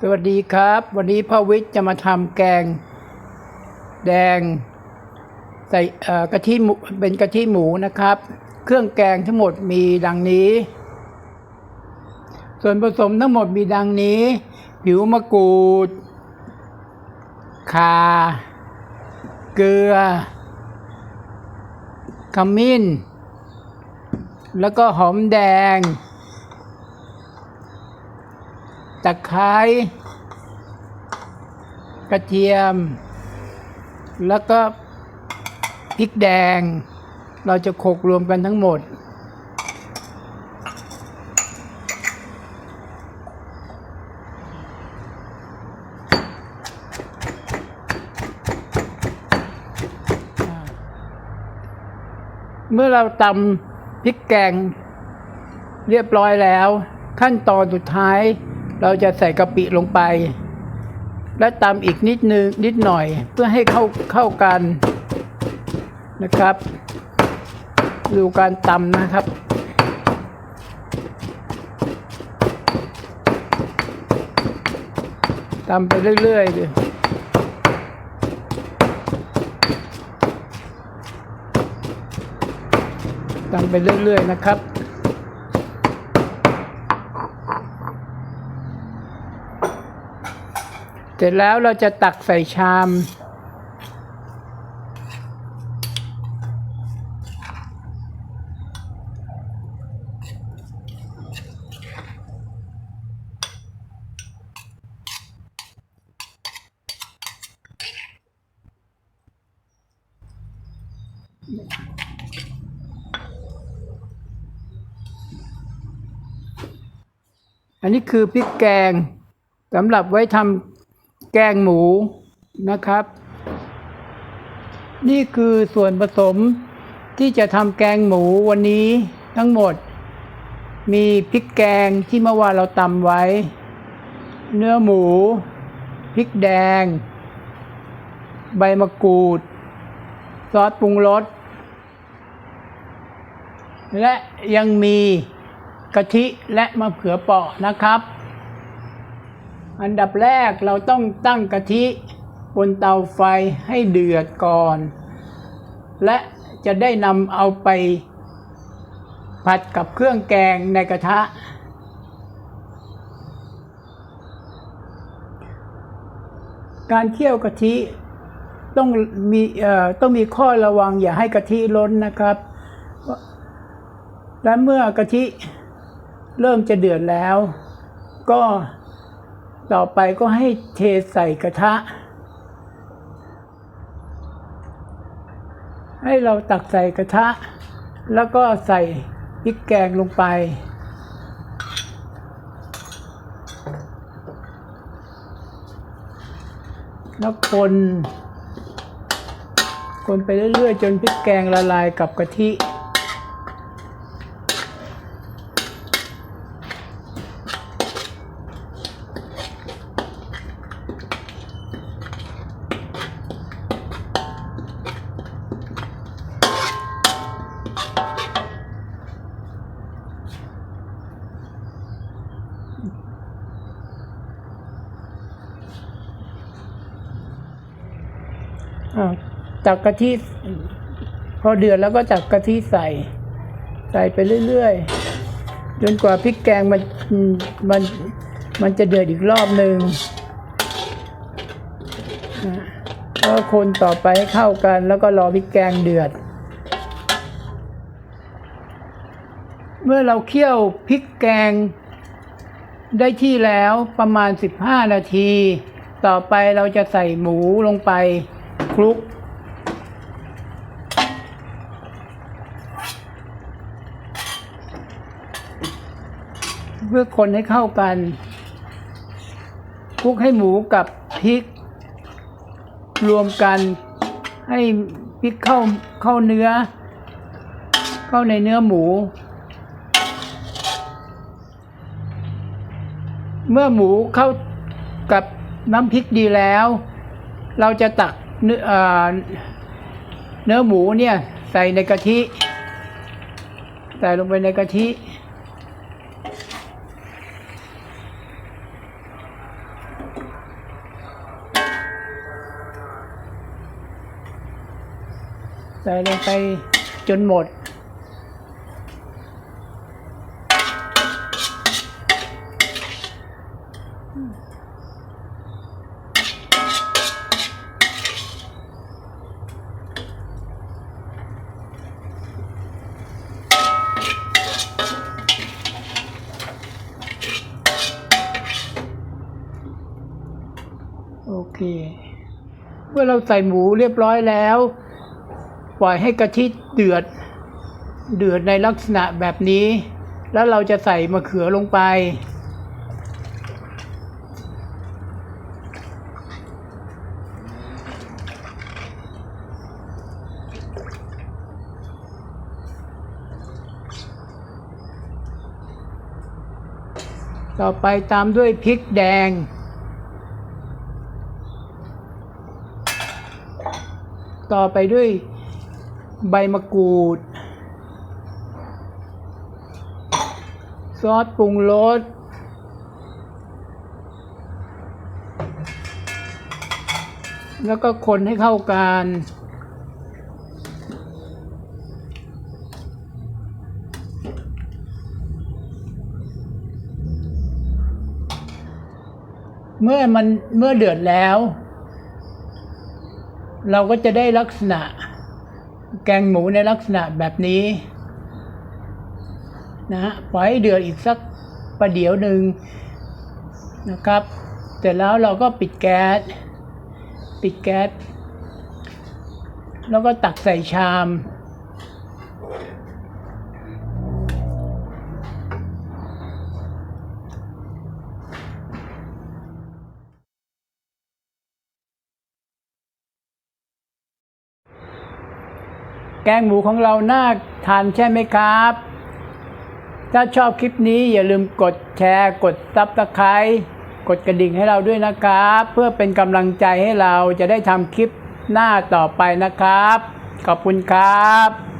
สวัสดีครับ วันนี้พ่อวิทย์จะมาทำแกง แดง ใส่กะทิหมูเป็นกะทิหมูนะครับ เครื่องแกงทั้งหมดมีดังนี้ ส่วนผสมทั้งหมดมีดังนี้ ผิวมะกรูดข่าเกลือขมิ้น แล้วก็หอมแดง ตะไคร้กระเทียม แล้วก็พริกแดง เราจะโขลกรวมกันทั้งหมด เมื่อเราตำพริกแกงเรียบร้อยแล้ว ขั้นตอนสุดท้าย เราจะใส่กะปิลงไป และตำอีกนิดนึงนิดหน่อย เพื่อให้เข้าเข้ากันนะครับ ดูการตำนะครับตำไปเรื่อยๆเลยตำไปเรื่อยๆนะครับ เสร็จแล้วเราจะตักใส่ชาม อันนี้คือพริกแกงสำหรับไว้ทำ แกงหมูนะครับ นี่คือส่วนผสมที่จะทำแกงหมูวันนี้ทั้งหมด มีพริกแกงที่เมื่อวานเราตำไว้ เนื้อหมู พริกแดง ใบมะกรูด ซอสปรุงรส และยังมีกะทิและมะเขือเปราะนะครับ อันดับแรกเราต้องตั้งกะทิบนเตาไฟให้เดือดก่อน และจะได้นำเอาไป ผัดกับเครื่องแกงในกระทะ การเคี่ยวกะทิต้องมีต้องมีข้อระวังอย่าให้กะทิล้นนะครับ และเมื่อกะทิเริ่มจะเดือดแล้ว ก็ ต่อไปก็ให้เทใส่กระทะ ให้เราตักใส่กระทะ แล้วก็ใส่พริกแกงลงไป แล้วคนคนไปเรื่อยๆ จนพริกแกงละลายกับกะทิ อ่าตักกะทิพอเดือดแล้วก็ตักกะทิใส่ ใส่ไปเรื่อยๆจนกว่าพริกแกงมันมันมันจะเดือดอีกรอบหนึ่งแล้วก็คนต่อไปให้เข้ากันแล้วก็รอพริกแกงเดือด เมื่อเราเคี่ยวพริกแกงได้ที่แล้วประมาณ 15 นาที ต่อไปเราจะใส่หมูลงไป คลุก เพื่อคนให้เข้ากันคลุกให้หมูกับพริก รวมกันให้พริกเข้าเข้าเนื้อ เข้าในเนื้อหมู เมื่อหมูเข้ากับน้ำพริกดีแล้ว เราจะตัก เนื้อเนื้อหมูเนี่ยใส่ในกะทิ ใส่ลงไปในกะทิใส่ลงไปจนหมด โอเค เมื่อเราใส่หมูเรียบร้อยแล้ว ปล่อยให้กะทิเดือด เดือดในลักษณะแบบนี้ แล้วเราจะใส่มะเขือลงไป ต่อไปตามด้วยพริกแดง ต่อไปด้วยใบมะกรูด ซอสปรุงรสแล้วก็คนให้เข้ากัน เมื่อมันเมื่อเดือดแล้ว เราก็จะได้ลักษณะแกงหมูในลักษณะแบบนี้นะฮะปล่อยให้เดือดอีกสักประเดี๋ยวหนึ่งนะครับ เสร็จแล้วเราก็ปิดแก๊สปิดแก๊สแล้วก็ตักใส่ชาม แกงหมูของเราน่าทานใช่ไหมครับ ถ้าชอบคลิปนี้อย่าลืมกดแชร์ กดซับสไครต์กดกระดิ่งให้เราด้วยนะครับ เพื่อเป็นกำลังใจให้เราจะได้ทำคลิปหน้าต่อไปนะครับ ขอบคุณครับ